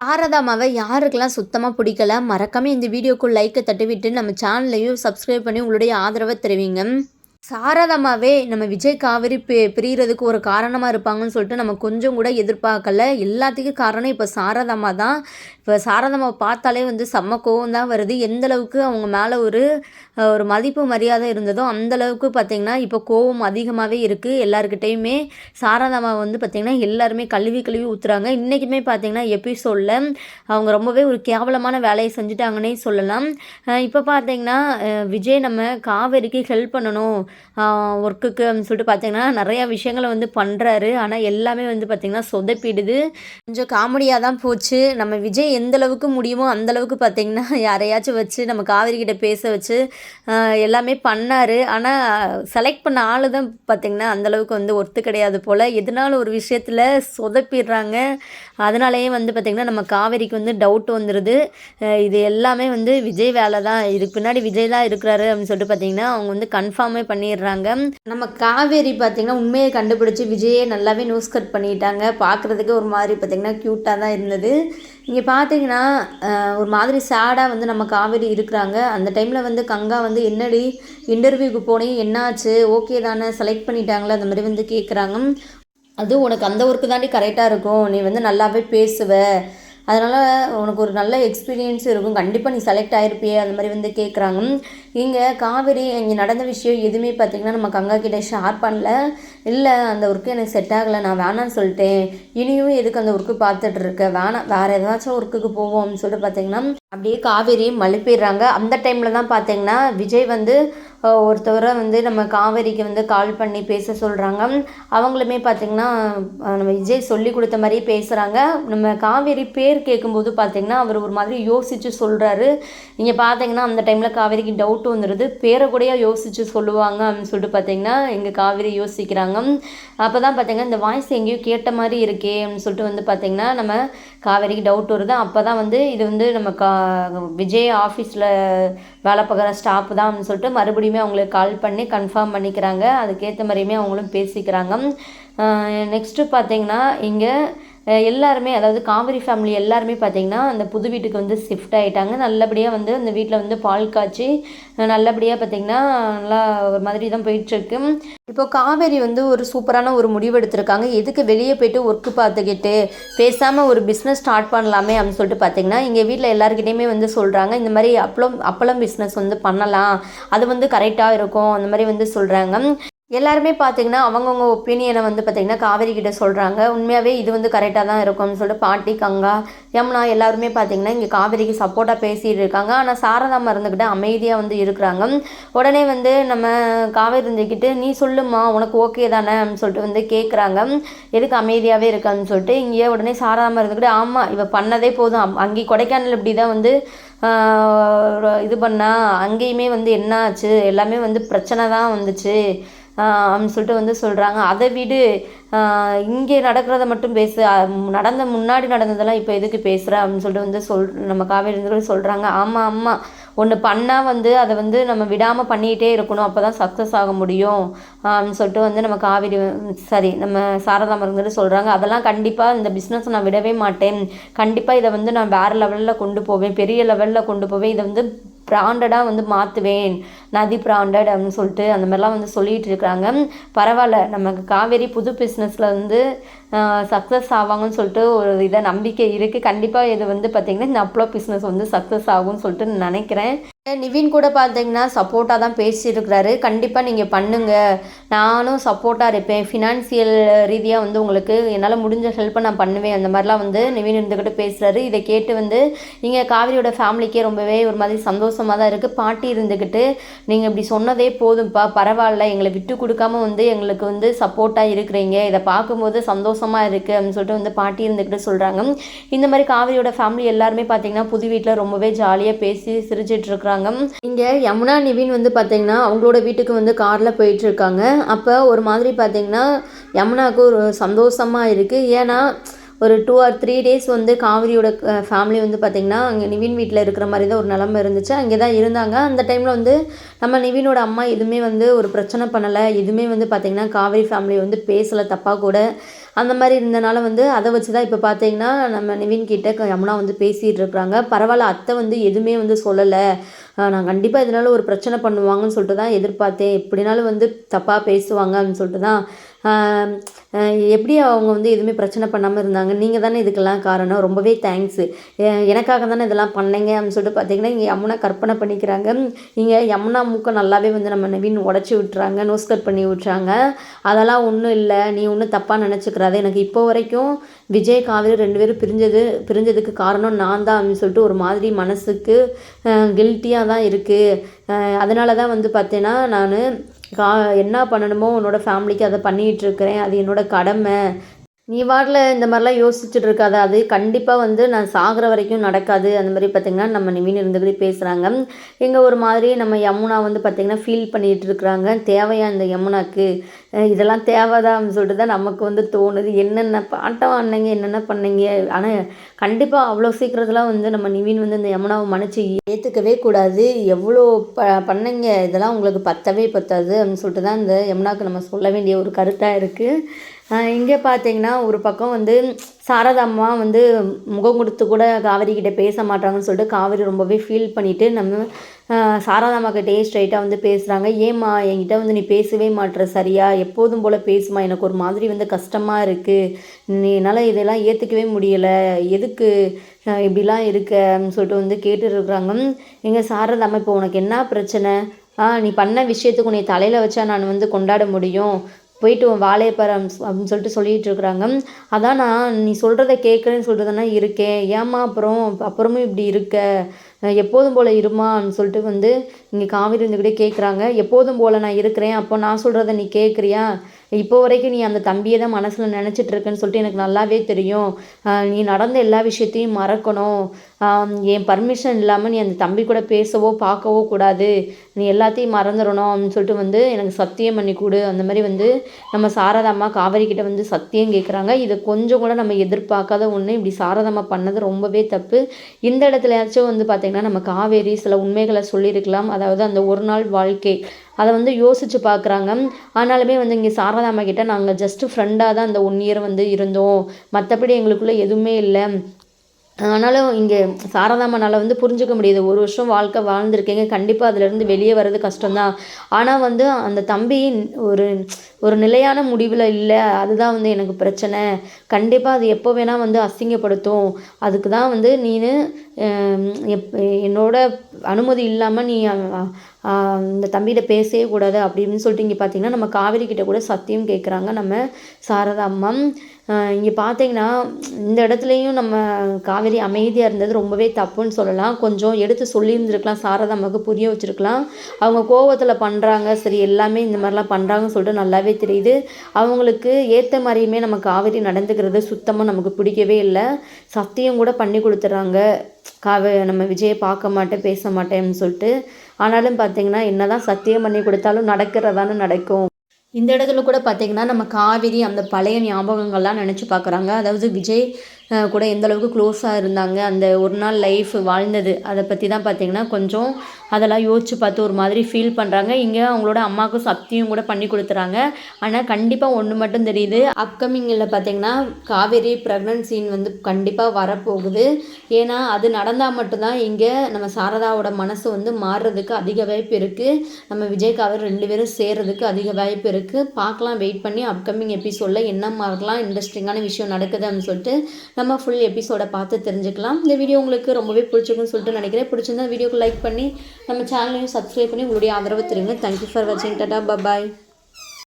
சாரதாமாவை யாருக்கெல்லாம் சுத்தமாக பிடிக்கல மறக்காமல் இந்த வீடியோக்கு லைக்கை தட்டிவிட்டு நம்ம சேனலையும் சப்ஸ்கிரைப் பண்ணி உங்களுடைய ஆதரவை தெரிவிங்க. சாரதாமாவே நம்ம விஜய் காவேரி பி பிரியறதுக்கு ஒரு காரணமாக இருப்பாங்கன்னு சொல்லிட்டு நம்ம கொஞ்சம் கூட எதிர்பார்க்கல. எல்லாத்துக்கும் காரணம் இப்போ சாரதாமா தான். இப்போ சாரதாமாவை பார்த்தாலே வந்து செம்ம கோவம் தான் வருது. எந்த அளவுக்கு அவங்க மேலே ஒரு ஒரு மதிப்பு மரியாதை இருந்ததோ அந்த அளவுக்கு பார்த்திங்கன்னா இப்போ கோவம் அதிகமாகவே இருக்குது எல்லாருக்கிட்டேயுமே சாரதாமா வந்து பார்த்திங்கன்னா எல்லாருமே கழுவி கழுவி ஊற்றுறாங்க இன்றைக்குமே பார்த்திங்கன்னா எபிசோடில் அவங்க ரொம்பவே ஒரு கேவலமான வேலையை செஞ்சுட்டாங்கன்னே சொல்லலாம். இப்போ பார்த்திங்கன்னா விஜய் நம்ம காவேரிக்கு ஹெல்ப் பண்ணணும். ஒர்க்குக்கு அப்படின்னு சொல்லிட்டு பார்த்தீங்கன்னா நிறையா விஷயங்களை வந்து பண்ணுறாரு ஆனால் எல்லாமே வந்து பார்த்திங்கன்னா சொதப்பிடுது. கொஞ்சம் காமெடியாக தான் போச்சு. நம்ம விஜய் எந்த அளவுக்கு முடியுமோ அந்தளவுக்கு பார்த்திங்கன்னா யாரையாச்சும் வச்சு நம்ம காவிரிக்கிட்ட கிட்ட பேச வச்சு எல்லாமே பண்ணார். ஆனால் செலக்ட் பண்ண ஆள் தான் பார்த்திங்கன்னா அந்தளவுக்கு வந்து ஒர்த்து கிடையாது போல். எதனால ஒரு விஷயத்தில் சொதப்பிடுறாங்க. அதனாலேயே வந்து பார்த்திங்கன்னா நம்ம காவேரிக்கு வந்து டவுட் வந்துடுது இது எல்லாமே வந்து விஜய் வேலை தான் இதுக்கு பின்னாடி விஜய் தான் இருக்கிறாரு அப்படின்னு சொல்லிட்டு பார்த்தீங்கன்னா அவங்க வந்து கன்ஃபார்மே பண்ணிடுறாங்க. நம்ம காவேரி பார்த்திங்கன்னா உண்மையை கண்டுபிடிச்சி விஜயே நல்லாவே நியூஸ் கட் பண்ணிட்டாங்க. பார்க்குறதுக்கு ஒரு மாதிரி பார்த்திங்கன்னா க்யூட்டாக தான் இருந்தது. இங்கே பார்த்தீங்கன்னா ஒரு மாதிரி சேடாக வந்து நம்ம காவேரி இருக்கிறாங்க. அந்த டைமில் வந்து கங்கா வந்து என்னடி இன்டர்வியூக்கு போனேன். என்னாச்சு? ஓகே தானே. செலக்ட் பண்ணிட்டாங்களே. அந்த மாதிரி வந்து கேட்குறாங்க அது உனக்கு அந்த ஒர்க்கு தாண்டி கரெக்டாக இருக்கும். நீ வந்து நல்லாவே பேசுவ. அதனால் உனக்கு ஒரு நல்ல எக்ஸ்பீரியன்ஸ் இருக்கும். கண்டிப்பாக நீ செலக்ட் ஆகிருப்பியே அந்த மாதிரி வந்து கேட்குறாங்க இங்கே காவேரி இங்கே நடந்த விஷயம் எதுவுமே பார்த்திங்கன்னா நம்ம கங்கா கிட்டே ஷேர் பண்ணல. இல்லை அந்த ஒர்க்கு எனக்கு செட் ஆகலை. நான் வேணான்னு சொல்லிட்டேன். இனியும் எதுக்கு அந்த ஒர்க்கு பார்த்துட்டு இருக்க? வேணாம். வேறு ஏதாச்சும் ஒர்க்குக்கு போவோம்னு சொல்லிட்டு பார்த்தீங்கன்னா அப்படியே காவேரி மழுப்பிடுறாங்க. அந்த டைமில் தான் பார்த்தீங்கன்னா விஜய் வந்து ஒருத்தவரை வந்து நம்ம காவேரிக்கு வந்து கால் பண்ணி பேச சொல்கிறாங்க அவங்களுமே பார்த்திங்கன்னா நம்ம விஜய் சொல்லி கொடுத்த மாதிரியே பேசுகிறாங்க நம்ம காவேரி பேர் கேட்கும்போது பார்த்திங்கன்னா அவர் ஒரு மாதிரி யோசித்து சொல்கிறாரு இங்கே பார்த்தீங்கன்னா அந்த டைமில் காவேரிக்கு டவுட் வந்துடுது பேரை கூடயா யோசித்து சொல்லுவாங்க அப்படின்னு சொல்லிட்டு பார்த்திங்கன்னா எங்கள் காவேரி யோசிக்கிறாங்க. அப்போ தான் பார்த்திங்கன்னா இந்த வாய்ஸ் எங்கேயோ கேட்ட மாதிரி இருக்கே அப்படின்னு சொல்லிட்டு வந்து பார்த்திங்கன்னா நம்ம காவேரிக்கு டவுட் வருது. அப்போ தான் வந்து இது வந்து நம்ம கா விஜய் ஆஃபீஸில் வேலை பார்க்குற ஸ்டாஃப் தான் அப்படின்னு சொல்லிட்டு மறுபடியுமே அவங்களுக்கு கால் பண்ணி கன்ஃபார்ம் பண்ணிக்கிறாங்க. அதுக்கேற்ற மாதிரியுமே அவங்களும் பேசிக்கிறாங்க. நெக்ஸ்ட்டு பார்த்தீங்கன்னா இங்கே எல்லாருமே அதாவது காவிரி ஃபேமிலி எல்லாருமே பார்த்தீங்கன்னா அந்த புது வீட்டுக்கு வந்து ஷிஃப்ட் ஆகிட்டாங்க நல்லபடியாக வந்து அந்த வீட்டில் வந்து பால் காய்ச்சி நல்லபடியாக பார்த்தீங்கன்னா நல்லா ஒரு மாதிரி தான் போயிட்டுருக்கு. இப்போ காவேரி வந்து ஒரு சூப்பரான ஒரு முடிவு எடுத்திருக்காங்க. எதுக்கு வெளியே போயிட்டு ஒர்க்கு பார்த்துக்கிட்டு பேசாமல் ஒரு பிஸ்னஸ் ஸ்டார்ட் பண்ணலாமே அப்படின்னு சொல்லிட்டு பார்த்தீங்கன்னா எங்கள் வீட்டில் எல்லாருக்கிட்டையுமே வந்து சொல்கிறாங்க இந்த மாதிரி அப்பளம் அப்பளம் பிஸ்னஸ் வந்து பண்ணலாம். அது வந்து கரெக்டாக இருக்கும். அந்த மாதிரி வந்து சொல்கிறாங்க எல்லாருமே பார்த்தீங்கன்னா அவங்கவுங்க ஒப்பீனியனை வந்து பார்த்தீங்கன்னா காவேரி கிட்ட சொல்கிறாங்க உண்மையாகவே இது வந்து கரெக்டாக தான் இருக்கும்னு சொல்லிட்டு பாட்டி கங்கா யமுனா எல்லாருமே பார்த்தீங்கன்னா இங்கே காவேரிக்கு சப்போர்ட்டாக பேசிகிட்டு இருக்காங்க. ஆனால் சாரதாமா இருந்துக்கிட்டு அமைதியாக வந்து இருக்கிறாங்க. உடனே வந்து நம்ம காவேரி இருந்துக்கிட்டு நீ சொல்லுமா உனக்கு ஓகே தானே? அப்படின்னு சொல்லிட்டு வந்து கேட்குறாங்க எதுக்கு அமைதியாகவே இருக்கான்னு சொல்லிட்டு? இங்கே உடனே சாரதாமா இருந்துக்கிட்டு ஆமாம் இவள் பண்ணதே போதும். அம்- அங்கே கொடைக்கானல் இப்படி தான் வந்து இது பண்ணால் அங்கேயுமே வந்து என்ன ஆச்சு? எல்லாமே வந்து பிரச்சனை தான் வந்துச்சு. அப்படின்னு சொல்லிட்டு வந்து சொல்கிறாங்க அதை விடு. இங்கே நடக்கிறத மட்டும் பேசு. நடந்த முன்னாடி நடந்ததெல்லாம் இப்போ எதுக்கு பேசுகிற அப்படின்னு சொல்லிட்டு வந்து சொல் நம்ம காவேரிந்தர்கள் சொல்கிறாங்க ஆமாம் ஆமாம் ஒன்று பண்ணால் வந்து அதை வந்து நம்ம விடாமல் பண்ணிக்கிட்டே இருக்கணும். அப்போ தான் சக்ஸஸ் ஆக முடியும். அப்படின்னு சொல்லிட்டு வந்து நம்ம காவேரி சரி நம்ம சாரதா சொல்கிறாங்க அதெல்லாம் கண்டிப்பாக இந்த பிஸ்னஸ் நான் விடவே மாட்டேன். கண்டிப்பாக இதை வந்து நான் வேறு லெவலில் கொண்டு போவேன். பெரிய லெவலில் கொண்டு போவேன். இதை வந்து பிராண்டடாக வந்து மாற்றுவேன் நதி பிராண்டட் அப்படின்னு சொல்லிட்டு அந்த மாதிரிலாம் வந்து சொல்லிகிட்டு இருக்கிறாங்க பரவாயில்ல நமக்கு காவேரி புது பிஸ்னஸில் வந்து சக்ஸஸ் ஆவாங்கன்னு சொல்லிட்டு ஒரு இதை நம்பிக்கை இருக்குது கண்டிப்பாக இது வந்து பார்த்திங்கன்னா இந்த அப்ளோ பிஸ்னஸ் வந்து சக்ஸஸ் ஆகும்னு சொல்லிட்டு நினைக்கிறேன். நிவின் கூட பார்த்தீங்கன்னா சப்போர்ட்டாக தான் பேசியிருக்கிறாரு. கண்டிப்பாக நீங்கள் பண்ணுங்கள் நானும் சப்போர்ட்டாக இருப்பேன். ஃபினான்சியல் ரீதியாக வந்து உங்களுக்கு என்னால் முடிஞ்ச ஹெல்ப்பை நான் பண்ணுவேன். அந்த மாதிரிலாம் வந்து நிவின் இருந்துக்கிட்டு பேசுகிறாரு இதை கேட்டு வந்து இங்கே காவிரியோட ஃபேமிலிக்கே ரொம்பவே ஒரு மாதிரி சந்தோஷமாக தான் இருக்குது பாட்டி இருந்துக்கிட்டு நீங்கள் இப்படி சொன்னதே போதும்ப்பா பரவாயில்ல எங்களை விட்டு கொடுக்காம வந்து எங்களுக்கு வந்து சப்போர்ட்டாக இருக்கிறீங்க. இதை பார்க்கும்போது சந்தோஷமாக இருக்குது அப்படின்னு சொல்லிட்டு வந்து பாட்டி இருந்துக்கிட்டு சொல்கிறாங்க இந்த மாதிரி காவிரியோட ஃபேமிலி எல்லாருமே பார்த்தீங்கன்னா புது வீட்டில் ரொம்பவே ஜாலியாக பேசி சிரிச்சிட்டு இருக்கிறாங்க. இங்கே யமுனா நிவின் வந்து பார்த்தீங்கன்னா அவங்களோட வீட்டுக்கு வந்து காரில் போயிட்டு இருக்காங்க. அப்போ ஒரு மாதிரி பார்த்தீங்கன்னா யமுனாவுக்கு ஒரு சந்தோஷமாக இருக்குது ஏன்னா ஒரு டூ ஆர் த்ரீ டேஸ் வந்து காவிரியோட ஃபேமிலி வந்து பார்த்திங்கன்னா அங்கே நிவின் வீட்டில் இருக்கிற மாதிரி தான் ஒரு நிலமை இருந்துச்சு. அங்கே தான் இருந்தாங்க. அந்த டைமில் வந்து நம்ம நிவினோட அம்மா எதுவுமே வந்து ஒரு பிரச்சனை பண்ணலை. எதுவுமே வந்து பார்த்திங்கன்னா காவிரி ஃபேமிலி வந்து பேசலை தப்பாக கூட. அந்த மாதிரி இருந்தனால வந்து அதை வச்சு தான் இப்போ பார்த்தீங்கன்னா நம்ம நிவின் கிட்ட க- யமுனா வந்து பேசிகிட்டு இருக்கிறாங்க. பரவாயில்ல அத்தை வந்து எதுவுமே வந்து சொல்லலை. நான் கண்டிப்பாக இதனால ஒரு பிரச்சனை பண்ணுவாங்கன்னு சொல்லிட்டு தான் எதிர்பார்த்தேன். எப்படினாலும் வந்து தப்பாக பேசுவாங்க அப்படின்னு சொல்லிட்டு தான் எப்படி அவங்க வந்து எதுவுமே பிரச்சனை பண்ணாமல் இருந்தாங்க? நீங்கள் தானே இதுக்கெல்லாம் காரணம். ரொம்பவே தேங்க்ஸு எனக்காக தானே இதெல்லாம் பண்ணீங்க அப்படின்னு சொல்லிட்டு பார்த்தீங்கன்னா இங்கே யமுனா கற்பனை பண்ணிக்கிறாங்க. இங்கே யமுனா மூக்கை நல்லாவே வந்து நம்ம நவீன் உடச்சி விட்டுறாங்க நோஸ் கட் பண்ணி விட்றாங்க அதெல்லாம் ஒன்றும் இல்லை. நீ ஒன்றும் தப்பாக நினச்சிக்கிறாத எனக்கு இப்போ வரைக்கும் விஜய் காவேரி ரெண்டு பேரும் பிரிஞ்சது பிரிஞ்சதுக்கு காரணம் நான் தான் அப்படின்னு சொல்லிட்டு ஒரு மாதிரி மனசுக்கு கில்ட்டியாக தான் இருக்குது அதனால தான் வந்து பார்த்தேன்னா நான் கா என்ன பண்ணணுமோ உன்னோட ஃபேமிலிக்கு அதை பண்ணிகிட்டு இருக்கிறேன். அது என்னோடய கடமை. நீ வாட்டில் இந்த மாதிரிலாம் யோசிச்சுட்டு இருக்காத அது கண்டிப்பாக வந்து நான் சாகிற வரைக்கும் நடக்காது. அந்த மாதிரி பார்த்திங்கன்னா நம்ம நிவின் இருந்துக்கிட்டே பேசுகிறாங்க எங்கள் ஒரு மாதிரி நம்ம யமுனா வந்து பார்த்திங்கன்னா ஃபீல் பண்ணிகிட்டு இருக்கிறாங்க தேவையா இந்த யமுனாக்கு? இதெல்லாம் தேவைதான் சொல்லிட்டு தான் நமக்கு வந்து தோணுது. என்னென்ன பாட்டம் ஆடினீங்க என்னென்ன பண்ணீங்க? ஆனால் கண்டிப்பாக அவ்வளோ சீக்கிரத்தெலாம் வந்து நம்ம நிவின் வந்து இந்த யமுனாவை மன்னிச்சு ஏற்றுக்கவே கூடாது. எவ்வளோ ப பண்ணீங்க? இதெல்லாம் உங்களுக்கு பத்தவே பத்தாது அப்படின்னு சொல்லிட்டு தான் இந்த யமுனாவுக்கு நம்ம சொல்ல வேண்டிய ஒரு கருத்தாக இருக்குது இங்கே பார்த்தீங்கன்னா ஒரு பக்கம் வந்து சாரதாம்மா வந்து முகம் கொடுத்து கூட காவேரி கிட்டே பேச மாட்டாங்கன்னு சொல்லிட்டு காவேரி ரொம்பவே ஃபீல் பண்ணிவிட்டு நம்ம சாரதாம்மா கிட்டேயே ஸ்ட்ரைட்டாக வந்து பேசுகிறாங்க ஏம்மா என்கிட்ட வந்து நீ பேசவே மாட்ற சரியா? எப்போதும் போல் பேசுமா எனக்கு ஒரு மாதிரி வந்து கஷ்டமாக இருக்குது நீ என்னால் இதெல்லாம் ஏற்றுக்கவே முடியலை. எதுக்கு இப்படிலாம் இருக்க? அப்படின்னு சொல்லிட்டு வந்து கேட்டுருக்குறாங்க எங்கள் சாரதாம்மா இப்போ உனக்கு என்ன பிரச்சனை? ஆ நீ பண்ண விஷயத்துக்கு உன்னை தலையில் வச்சா நான் வந்து கொண்டாட முடியும். போயிட்டு உன் அப்படின்னு சொல்லிட்டு சொல்லிட்டு இருக்கிறாங்க அதான் நான் நீ சொல்கிறத கேட்குறேன்னு சொல்லிட்டு இருக்கேன். ஏம்மா அப்புறம் அப்புறமும் இப்படி இருக்க? எப்போதும் போல் இருமான்னு சொல்லிட்டு வந்து இங்கே காவிரி இருந்துக்கிட்டே கேட்குறாங்க எப்போதும் போல் நான் இருக்கிறேன். அப்போ நான் சொல்கிறத நீ கேட்குறியா இப்போ வரைக்கும் நீ அந்த தம்பியை தான் மனசில் நினச்சிட்டு இருக்கேன்னு சொல்லிட்டு எனக்கு நல்லாவே தெரியும். நீ நடந்த எல்லா விஷயத்தையும் மறக்கணும். என் பர்மிஷன் இல்லாமல் நீ அந்த தம்பி கூட பேசவோ பார்க்கவோ கூடாது. நீ எல்லாத்தையும் மறந்துடணும் அப்படின்னு சொல்லிட்டு வந்து எனக்கு சத்தியம் பண்ணி கொடு. அந்த மாதிரி வந்து நம்ம சாரதாம்மா காவேரி வந்து சத்தியம் கேட்குறாங்க இதை கொஞ்சம் கூட நம்ம எதிர்பார்க்காத ஒன்று இப்படி சாரதாம்மா பண்ணது ரொம்பவே தப்பு. இந்த இடத்துலயாச்சும் வந்து பார்த்திங்கன்னா நம்ம காவேரி சில உண்மைகளை சொல்லியிருக்கலாம். அதாவது அந்த ஒரு நாள் வாழ்க்கை. அதை வந்து யோசித்து பார்க்குறாங்க. ஆனாலுமே வந்து இங்கே சாரதாம்மா கிட்ட நாங்கள் ஜஸ்ட்டு ஃப்ரெண்டாக தான் அந்த ஒன் இயர் வந்து இருந்தோம். மற்றபடி எங்களுக்குள்ளே எதுவுமே இல்லை. ஆனாலும் இங்கே சாரதாமனால் வந்து புரிஞ்சுக்க முடியுது. ஒரு வருஷம் வாழ்க்கை வாழ்ந்திருக்கீங்க. கண்டிப்பாக அதுலேருந்து வெளியே வர்றது கஷ்டம்தான். ஆனால் வந்து அந்த தம்பி ஒரு ஒரு நிலையான முடிவில் இல்லை. அதுதான் வந்து எனக்கு பிரச்சனை. கண்டிப்பாக அது எப்போ வேணால் வந்து அசிங்கப்படுத்தும். அதுக்கு தான் வந்து நீனு எப் என்னோட அனுமதி இல்லாமல் நீ இந்த தம்பிகிட்ட பேசவே கூடாது அப்படின்னு சொல்லிட்டு இங்கே பார்த்தீங்கன்னா நம்ம காவேரி கிட்ட கூட சத்தியம் கேட்குறாங்க நம்ம சாரதா அம்மா. இங்கே பார்த்தீங்கன்னா இந்த இடத்துலையும் நம்ம காவேரி அமைதியாக இருந்தது ரொம்பவே தப்புன்னு சொல்லலாம். கொஞ்சம் எடுத்து சொல்லியிருந்துருக்கலாம் சாரதாம்மாவுக்கு புரிய வச்சுருக்கலாம். அவங்க கோவத்தில் பண்ணுறாங்க சரி எல்லாமே இந்த மாதிரிலாம் பண்ணுறாங்கன்னு சொல்லிட்டு நல்லாவே தெரியுது. அவங்களுக்கு ஏற்ற மாதிரியுமே நம்ம காவேரி நடந்துக்கிறது சுத்தமாக நமக்கு பிடிக்கவே இல்லை. சத்தியம் கூட பண்ணி கொடுத்துட்றாங்க. காவே நம்ம விஜயை பார்க்க மாட்டேன் பேச மாட்டேன்னு சொல்லிட்டு ஆனாலும் பார்த்தீங்கன்னா என்னதான் சத்தியம் பண்ணி கொடுத்தாலும் நடக்கிறதானே நடக்கும். இந்த இடத்துல கூட பார்த்தீங்கன்னா நம்ம காவேரி அந்த பழைய ஞாபகங்கள்லாம் நினச்சி பார்க்குறாங்க. அதாவது விஜய் கூட எந்த அளவுக்கு க்ளோஸாக இருந்தாங்க அந்த ஒரு நாள் லைஃப் வாழ்ந்தது. அதை பற்றி தான் பார்த்தீங்கன்னா கொஞ்சம் அதெல்லாம் யோசிச்சு பார்த்து ஒரு மாதிரி ஃபீல் பண்ணுறாங்க இங்கே அவங்களோட அம்மாவுக்கும் சக்தியும் கூட பண்ணி கொடுத்துறாங்க. ஆனால் கண்டிப்பாக ஒன்று மட்டும் தெரியுது. அப்கமிங்கில் பார்த்தீங்கன்னா காவேரி ப்ரெக்னன்சின்னு வந்து கண்டிப்பாக வரப்போகுது. ஏன்னா அது நடந்தால் மட்டும்தான் இங்கே நம்ம சாரதாவோட மனசு வந்து மாறுறதுக்கு அதிக வாய்ப்பு இருக்குது நம்ம விஜய் காவேரி ரெண்டு பேரும் சேர்றதுக்கு அதிக வாய்ப்பு இருக்குது பார்க்கலாம் வெயிட் பண்ணி அப்கமிங் எபிசோடில் என்ன மாதிரிலாம் இன்ட்ரெஸ்டிங்கான விஷயம் நடக்குது அப்படின்னு சொல்லிட்டு நம்ம ஃபுல் எபிசோடை பார்த்து தெரிஞ்சுக்கலாம். இந்த வீடியோ உங்களுக்கு ரொம்பவே பிடிச்சிருக்குன்னு சொல்லிட்டு நினைக்கிறேன். பிடிச்சிருந்தா வீடியோக்கு லைக் பண்ணி நம்ம சேனலையும் சப்ஸ்கிரைப் பண்ணி உங்களுடைய ஆதரவு தெரியுங்க தேங்க்யூ ஃபார் வாட்சிங் டாடா பபாய்